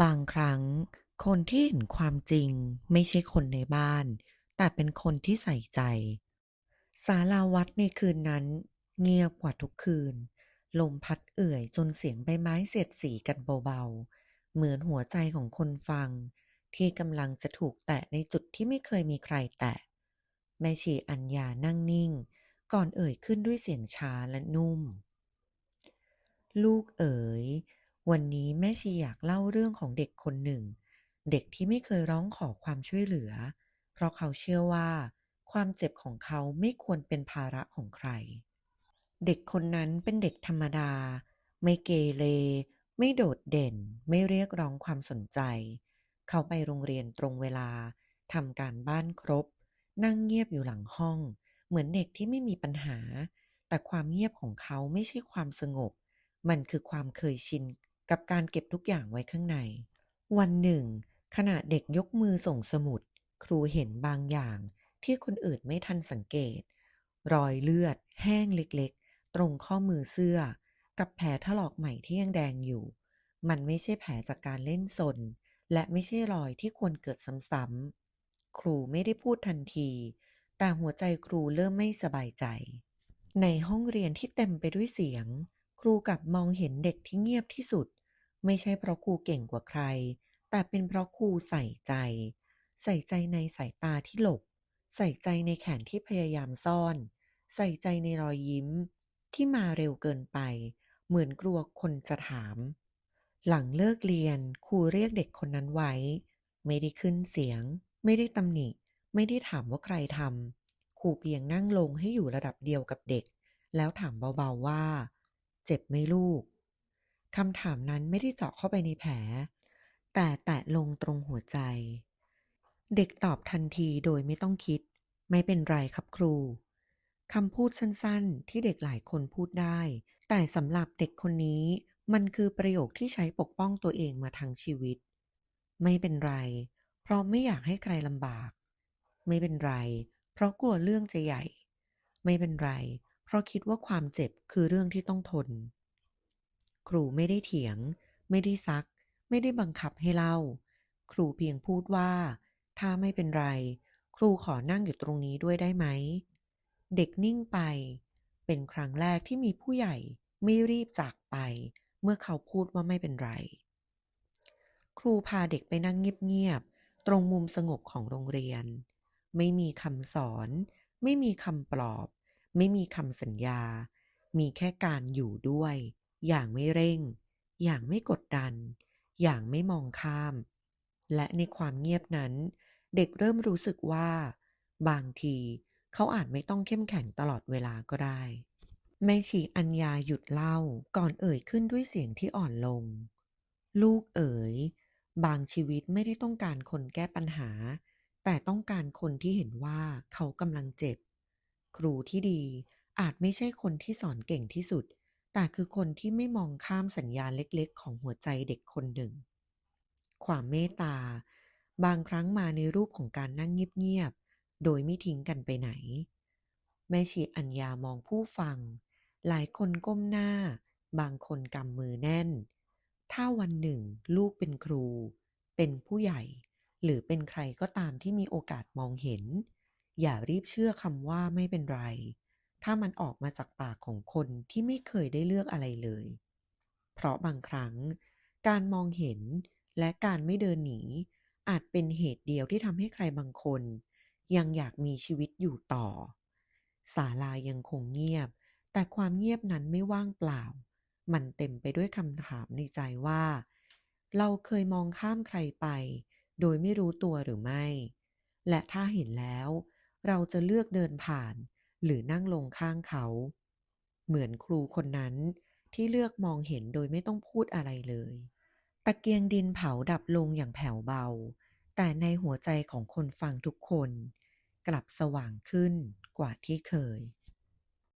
บางครั้งคนที่เห็นความจริงไม่ใช่คนในบ้าน แต่เป็นคนที่ใส่ใจ ศาลาวัดในคืนนั้น เงียบกว่าทุกคืน ลมพัดเอื่อยจนเสียงใบไม้เสียดสีกันเบาๆ เหมือนหัวใจของคนฟัง ที่กำลังจะถูกแตะในจุดที่ไม่เคยมีใครแตะ แม่ชีอัญญานั่งนิ่ง ก่อนเอ่ยขึ้นด้วยเสียงช้าและนุ่ม ลูกเอ๋ย วันนี้แม่ชีอยากเล่าเรื่องของเด็กคนหนึ่ง เด็กที่ไม่เคยร้องขอความช่วยเหลือ เพราะเขาเชื่อว่า ความเจ็บของเขาไม่ควรเป็นภาระของใคร เด็กคนนั้นเป็นเด็กธรรมดา ไม่เกเรไม่โดดเด่น ไม่เรียกร้องความสนใจ เขาไปโรงเรียนตรงเวลาทำการบ้านครบ นั่งเงียบอยู่หลังห้อง เหมือนเด็กที่ไม่มีปัญหา แต่ความเงียบของเขาไม่ใช่ความสงบ มันคือความเคยชิน กับการเก็บทุกอย่างไว้ข้างใน วันหนึ่ง ขณะเด็กยกมือส่งสมุด ครูเห็นบางอย่างที่คนอื่นไม่ทันสังเกต รอยเลือด แห้งเล็กๆ ตรงข้อมือเสื้อ กับแผลถลอกใหม่ที่ยังแดงอยู่ มันไม่ใช่แผลจากการเล่นสน และไม่ใช่รอยที่ควรเกิดซ้ำๆ ครูไม่ได้พูดทันที แต่หัวใจครูเริ่มไม่สบายใจ ในห้องเรียนที่เต็มไปด้วยเสียง ครูกลับมองเห็นเด็กที่เงียบที่สุด ไม่ใช่เพราะครูเก่งกว่าใคร แต่เป็นเพราะครูใส่ใจ ใส่ใจในสายตาที่หลบ ใส่ใจในแขนที่พยายามซ่อน ใส่ใจในรอยยิ้ม ที่มาเร็วเกินไป เหมือนกลัวคนจะถาม หลังเลิกเรียนครูเรียกเด็กคนนั้นไว้ ไม่ได้ขึ้นเสียง ไม่ได้ตำหนิ ไม่ได้ถามว่าใครทำครูเพียงนั่งลงให้อยู่ระดับเดียวกับเด็ก แล้วถามเบาๆว่า เจ็บไหมลูกคำถามนั้นไม่ได้เจาะเข้าไปในแผล แต่แตะลงตรงหัวใจ เด็กตอบทันทีโดยไม่ต้องคิด ไม่เป็นไรครับครูคำพูดสั้นๆ ที่เด็กหลายคนพูดได้ แต่สำหรับเด็กคนนี้มันคือประโยคที่ใช้ปกป้องตัวเองมาทั้งชีวิต ไม่เป็นไร เพราะไม่อยากให้ใครลำบาก ไม่เป็นไร เพราะกลัวเรื่องจะใหญ่ ไม่เป็นไรเราะคิดว่าความเจ็บคือเรื่องที่ต้องทน ครูไม่ได้เถียง ไม่ได้ซัก ไม่ได้บังคับให้เล่า ครูเพียงพูดว่า ถ้าไม่เป็นไร ครูขอนั่งอยู่ตรงนี้ด้วยได้ไหม เด็กนิ่งไป เป็นครั้งแรกที่มีผู้ใหญ่ไม่รีบจากไป เมื่อเขาพูดว่าไม่เป็นไร ครูพาเด็กไปนั่งเงียบๆตรงมุมสงบของโรงเรียน ไม่มีคำสอน ไม่มีคำปลอบ ไม่มีคำสัญญา มีแค่การอยู่ด้วย อย่างไม่เร่ง อย่างไม่กดดัน อย่างไม่มองข้าม และในความเงียบนั้น เด็กเริ่มรู้สึกว่า บางทีเขาอาจไม่ต้องเข้มแข็งตลอดเวลาก็ได้แม่ชีอัญญาหยุดเล่าก่อนเอ่ยขึ้นด้วยเสียงที่อ่อนลง ลูกเอ๋ย บางชีวิตไม่ได้ต้องการคนแก้ปัญหา แต่ต้องการคนที่เห็นว่าเขากำลังเจ็บ ครูที่ดี อาจไม่ใช่คนที่สอนเก่งที่สุด แต่คือคนที่ไม่มองข้ามสัญญาณเล็กๆ ของหัวใจเด็กคนหนึ่ง ความเมตตา บางครั้งมาในรูปของการนั่งเงียบๆ โดยไม่ทิ้งกันไปไหน แม่ชีอัญญามองผู้ฟัง หลายคนก้มหน้า บางคนกำมือแน่น ถ้าวันหนึ่ง ลูกเป็นครู เป็นผู้ใหญ่ หรือเป็นใครก็ตามที่มีโอกาสมองเห็น อย่ารีบเชื่อคำว่าไม่เป็นไร ถ้ามันออกมาจากปากของคนที่ไม่เคยได้เลือกอะไรเลย เพราะบางครั้ง การมองเห็นและการไม่เดินหนี อาจเป็นเหตุเดียวที่ทำให้ใครบางคน ยังอยากมีชีวิตอยู่ต่อ ศาลายังคงเงียบ แต่ความเงียบนั้นไม่ว่างเปล่า มันเต็มไปด้วยคำถามในใจว่า เราเคยมองข้ามใครไป โดยไม่รู้ตัวหรือไม่ และถ้าเห็นแล้ว เราจะเลือกเดินผ่าน หรือนั่งลงข้างเขา เหมือนครูคนนั้นที่เลือกมองเห็นโดยไม่ต้องพูดอะไรเลย ตะเกียงดินเผาดับลงอย่างแผ่วเบา แต่ในหัวใจของคนฟังทุกคน กลับสว่างขึ้นกว่าที่เคย